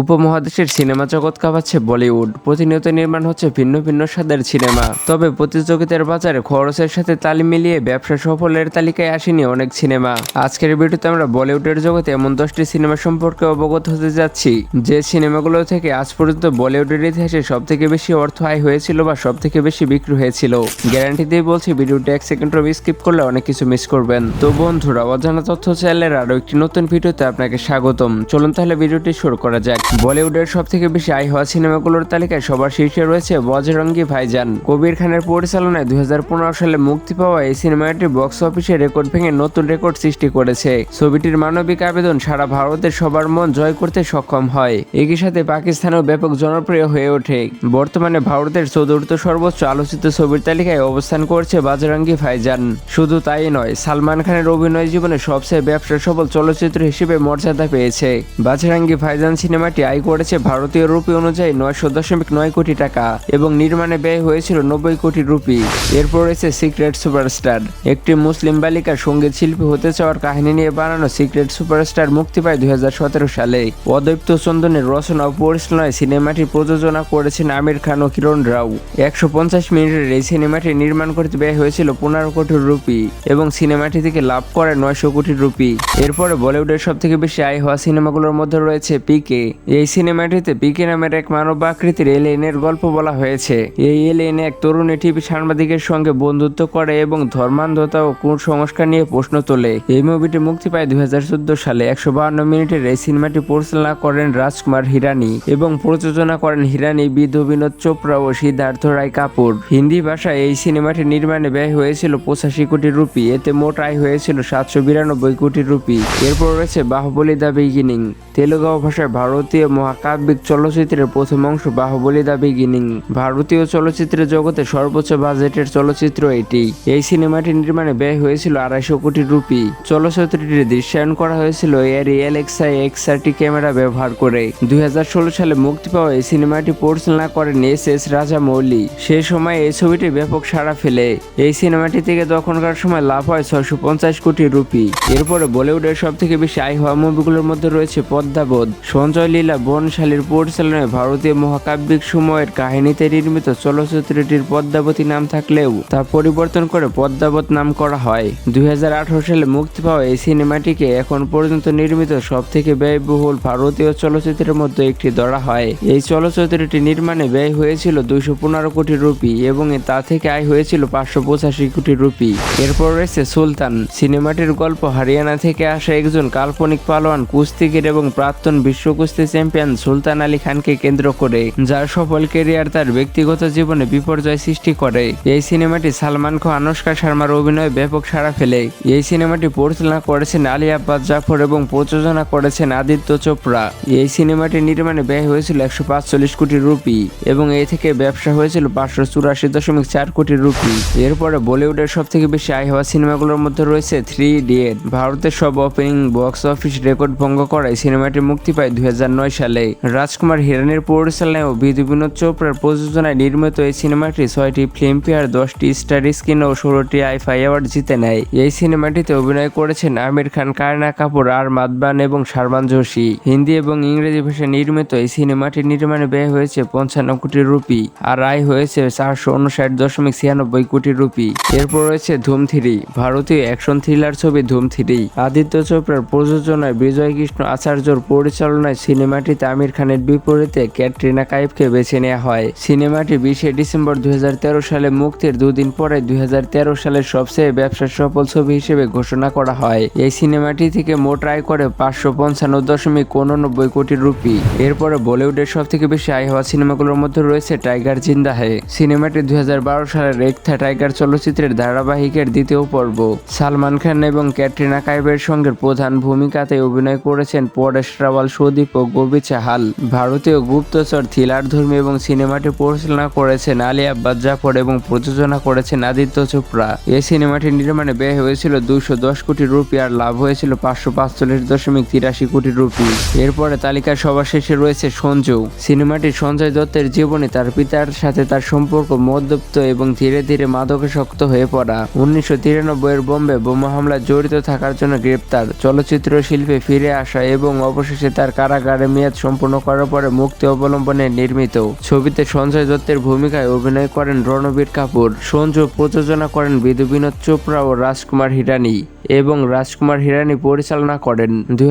উপমহাদেশের সিনেমা জগৎ কাঁপাচ্ছে বলিউড। প্রতিনিয়ত নির্মাণ হচ্ছে ভিন্ন ভিন্ন স্বাদের সিনেমা। তবে প্রতিযোগিতার বাজারে খরচের সাথে তাল মিলিয়ে ব্যবসা সফলের তালিকায় আসেনি অনেক সিনেমা। আজকের ভিডিওতে আমরা বলিউডের জগতে এমন দশটি সিনেমা সম্পর্কে অবগত হতে যাচ্ছি, যে সিনেমাগুলো থেকে আজ পর্যন্ত বলিউডের ইতিহাসে সব থেকে বেশি অর্থ আয় হয়েছিল বা সব থেকে বেশি বিক্রি হয়েছিল। গ্যারান্টি দিয়ে বলছি, ভিডিওটা এক সেকেন্ড স্কিপ করলে অনেক কিছু মিস করবেন। তো বন্ধুরা, অজানা তথ্য চ্যানেলের আরও একটি নতুন ভিডিওতে আপনাকে স্বাগতম। চলুন তাহলে ভিডিওটি শুরু করা যাক। বলিউডের সব থেকে বেশি আয় হওয়া সিনেমাগুলোর তালিকায় সবার শীর্ষে রয়েছে বজরঙ্গি ভাইজান। কবির খানের পরিচালনায় পনেরো সালে মুক্তি পাওয়া এই সিনেমাটি বক্স অফিসে রেকর্ড ভেঙে নতুন রেকর্ড সৃষ্টি করেছে। ছবিটির মানবিক আবেদন সারা ভারতের সবার মন জয় করতে সক্ষম হয়। একই সাথে পাকিস্তানেও ব্যাপক জনপ্রিয় হয়ে ওঠে। বর্তমানে ভারতের চতুর্থ সর্বোচ্চ আলোচিত ছবির তালিকায় অবস্থান করছে বাজরঙ্গি ভাইজান। শুধু তাই নয়, সালমান খানের অভিনয় জীবনে সবচেয়ে ব্যবসা সফল চলচ্চিত্র হিসেবে মর্যাদা পেয়েছে। বাজরাঙ্গি ভাইজান সিনেমাটি আয় করেছে ভারতীয় রুপি অনুযায়ী নয়শো দশমিক নয় কোটি টাকা এবং নির্মাণে ব্যয় হয়েছিল নব্বই কোটি রুপি। এরপর রয়েছে সিক্রেট সুপারস্টার। একটি মুসলিম বালিকা সংগীত শিল্পী হতে চাওয়ার কাহিনী নিয়ে বানানো সিক্রেট সুপারস্টার মুক্তি পায় দুই হাজার সতেরো সালে। অদৈপ্ত চন্দনের রচনা ও পরিচালনায় সিনেমাটি প্রযোজনা করেছেন আমির খান ও কিরণ রাও। একশো পঞ্চাশ মিনিটের এই সিনেমাটি নির্মাণ করতে ব্যয় হয়েছিল পনেরো কোটি রুপি এবং সিনেমাটি থেকে লাভ করে নয়শো কোটি রুপি। এরপরে বলিউডের সব থেকে বেশি আয় হওয়া সিনেমাগুলোর মধ্যে রয়েছে পিকে এই সিনেমাটিতে পিকে নামের এক মানব আকৃতির এলিয়েনের গল্প বলা হয়েছে। এই এলিয়েন এক তরুণী টিভি সাংবাদিকের সঙ্গে বন্ধুত্ব করে এবং ধর্মান্ধতা ও কুসংস্কার নিয়ে প্রশ্ন তোলে। এই মুভিটি মুক্তি পায় দুই হাজার চোদ্দ সালে। একশো বাহান্ন মিনিটের এই সিনেমাটি পরিচালনা করেন রাজকুমার হিরানি এবং প্রযোজনা করেন হিরানি বিধু, বিনোদ চোপড়া ও সিদ্ধার্থ রায় কাপুর। হিন্দি ভাষায় এই সিনেমাটি নির্মাণে ব্যয় হয়েছিল পঁচাশি কোটি রুপি। এতে মোট আয় হয়েছিল সাতশো বিরানব্বই কোটি রুপি। এরপর রয়েছে বাহুবলী দ্য বিগিনিং। তেলুগু ভাষায় ভারতীয় মহাকাব্যিক চলচ্চিত্রের প্রথম অংশ বাহুবলী দ্য বিগিনিং ভারতীয় চলচ্চিত্রের জগতে সর্বোচ্চ বাজেটের চলচ্চিত্র এটি। এই সিনেমাটি নির্মাণে ব্যয় হয়েছিল আড়াইশো কোটি রুপি। চলচ্চিত্রটির দৃশ্যায়ন করা হয়েছিল এর এলেক্সাই এক্সারটি ক্যামেরা ব্যবহার করে। দুই হাজার ষোলো সালে মুক্তি পাওয়া এই সিনেমাটি পরিচালনা করেন এস এস রাজা মৌলি। সে সময় এই ছবিটি ব্যাপক সাড়া ফেলে। এই সিনেমাটি থেকে তখনকার সময় লাভ হয় ছয়শো পঞ্চাশ কোটি রুপি। এরপরে বলিউডের সব থেকে বেশি আয় হওয়া মুভিগুলোর মধ্যে রয়েছে পদ্মাবোধ। সঞ্জয় লীলা বনশালীর পরিচালনায় ভারতীয় মহাকাব্যিক সময়ের কাহিনীতে নির্মিত চলচ্চিত্রটির পদ্মাবতী নাম থাকলেও তা পরিবর্তন করে পদ্মাবত নাম করা হয়। দুই সালে মুক্তি পাওয়া এই সিনেমাটিকে এখন পর্যন্ত নির্মিত সব থেকে ব্যয়বহুল ভারতীয় চলচ্চিত্রের মধ্যে একটি ধরা হয়। এই চলচ্চিত্রটি নির্মাণে ব্যয় হয়েছিল দুইশো পনেরো কোটি রুপি এবং তা থেকে আয় হয়েছিল পাঁচশো পঁচাশি কোটি রুপি। এরপর রয়েছে সুলতান। সিনেমাটির গল্প হারিয়ানা থেকে আসা একজন কাল্পনিক পালোয়ান কুস্তিগির এবং প্রাক্তন বিশ্ব কুস্তি চ্যাম্পিয়ন সুলতান আলী খানকে কেন্দ্র করে, যার সফল কেরিয়ার তার ব্যক্তিগত জীবনে বিপর্যয় সৃষ্টি করে। এই সিনেমাটি সালমান খান আনুষ্কা শর্মার অভিনয়ে ব্যাপক সাড়া ফেলে। এই সিনেমাটি পরিচালনা করেছেন আলী আব্বাস জাফর এবং প্রযোজনা করেছেন আদিত্য চোপড়া। এই সিনেমাটি নির্মাণে ব্যয় হয়েছিল একশো পাঁচচল্লিশ কোটি রুপি এবং এই থেকে ব্যবসা হয়েছিল পাঁচশো চুরাশি দশমিক চার কোটি রুপি। এরপরে বলিউডের সব থেকে বেশি আয় হওয়া সিনেমাগুলোর মধ্যে রয়েছে থ্রি ইডিয়েট। ভারতের সব ওপেনিং বক্স অফিস রেকর্ড ভঙ্গ করায় সিনেমাটি মুক্তি পায় দুই হাজার নয় সালে। রাজকুমার হিরানির পরিচালনায় ও বিধু বিনোদ চোপড়ার প্রযোজনায় নির্মিত এই সিনেমাটি ছয়টি ফিল্মফেয়ার দশটি স্টার স্ক্রিন ও ষোলোটি আইফাই অ্যাওয়ার্ড জিতে নেয়। এই সিনেমাটিতে অভিনয় করেছেন আমির খান কায়না কাপুর, আর মাদবান এবং শারমান যোশী হিন্দি এবং ইংরেজি ভাষায় নির্মিত এই সিনেমাটি নির্মাণে ব্যয় হয়েছে পঞ্চান্ন কোটি রুপি আর আয় হয়েছে চারশো উনষাট দশমিক ছিয়ানব্বই কোটি রুপি। এরপর রয়েছে ধুম থ্রি, ভারতীয় অ্যাকশন থ্রিলার ছবি ধুম থ্রি। আদিত্য চোপড়ার প্রযোজনায় বিজয় কৃষ্ণ আচার্যর পরিচালনায় সিনেমাটিতে আমির খানের বিপরীতে ক্যাটরিনা কাইফকে বেছে নেওয়া হয়। সিনেমাটি বিশে ডিসেম্বর দু হাজার তেরো সালে মুক্তির দুদিন পরে দু হাজার তেরো সালের সবচেয়ে ব্যবসা সফল ছবি হিসেবে ঘোষণা করা হয়। এই সিনেমাটি থেকে মোট আয় করে পাঁচশো পঞ্চান্ন দশমিক উননব্বই কোটি রুপি। এরপরে বলিউডের সব থেকে বেশি আয় হওয়া সিনেমাগুলোর মধ্যে রয়েছে টাইগার জিন্দা হে। সিনেমাটি দুই হাজার বারো সালের রেখা টাইগার চলচ্চিত্রের ধারাবাহিকের দ্বিতীয় পর্ব। সালমান খান এবং ক্যাটরিনা কাইফের সঙ্গে প্রধান ভূমিকাতে অভিনয় করেছেন পরেশ রাওয়াল, সুদীপ ও গোবি চাহাল ভারতীয় গুপ্তচর, থ্রিলার ধর্মী এবং সিনেমাটি পরিচালনা করেছেন আলী আব্বাস জাফর এবং প্রযোজনা করেছেন আদিত্য চোপড়া। এই সিনেমাটি নির্মাণে ব্যয় হয়েছিল দুইশো দশ কোটি রুপি আর লাভ হয়েছিল পাঁচশো পাঁচচল্লিশ দশমিক তিরাশি কোটি রুপি। এরপরে তালিকার সবার শেষে রয়েছে সঞ্জু। সিনেমাটি সঞ্জয় দত্তের জীবনে, তার পিতার সাথে তার সম্পর্ক মদ্যপ্ত এবং ধীরে ধীরে মাদকাসক্ত হয়ে পড়া। উনিশশো তিরানব্বই এর বোম্বে বোমা হামলায় জড়িত থাকার জন্য গ্রেপ্তার। চলচ্চিত্র শিল্পে ফিরে আসা এবং অবশেষে তার কারাগারে মেয়াদ সম্পূর্ণ করার পরে মুক্তি অবলম্বনে নির্মিত। ছবিতে সঞ্জয় দত্তের ভূমিকায় অভিনয় করেন রণবীর কাপুর, সঞ্জু প্রযোজনা করেন বিধু বিনোদ চোপড়া ও রাজকুমার হিরানি এবং রাজকুমার হিরানি পরিচালনা করেন। দুই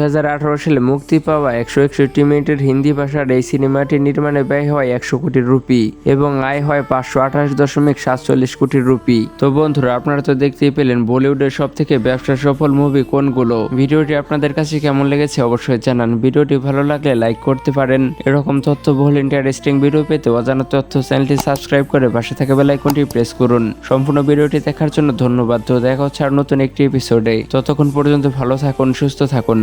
সালে মুক্তি পাওয়া একশো একষট্টি মিনিটের হিন্দি ভাষার এই সিনেমাটি নির্মাণে ব্যয় হয় একশো কোটি রুপি এবং আয় হয় পাঁচশো আঠাশ দশমিক সাতচল্লিশ কোটি রুপি। তো বন্ধুরা, আপনারা তো দেখতেই পেলেন বলিউডের সব থেকে ব্যবসা সফল মুভি কোনগুলো। ভিডিওটি আপনাদের কাছে কেমন লেগেছে অবশ্যই জানান। ভিডিওটি ভালো লাগলে লাইক করতে পারেন। এরকম তথ্য বহুল ইন্টারেস্টিং ভিডিও পেতে অজানা তথ্য চ্যানেলটি সাবস্ক্রাইব করে পাশে থাকা বেল আইকনটি প্রেস করুন। সম্পূর্ণ ভিডিওটি দেখার জন্য ধন্যবাদ। তো দেখা হচ্ছে আর নতুন একটি এপিসোডে ততক্ষণ পর্যন্ত ভালো থাকুন, সুস্থ থাকুন।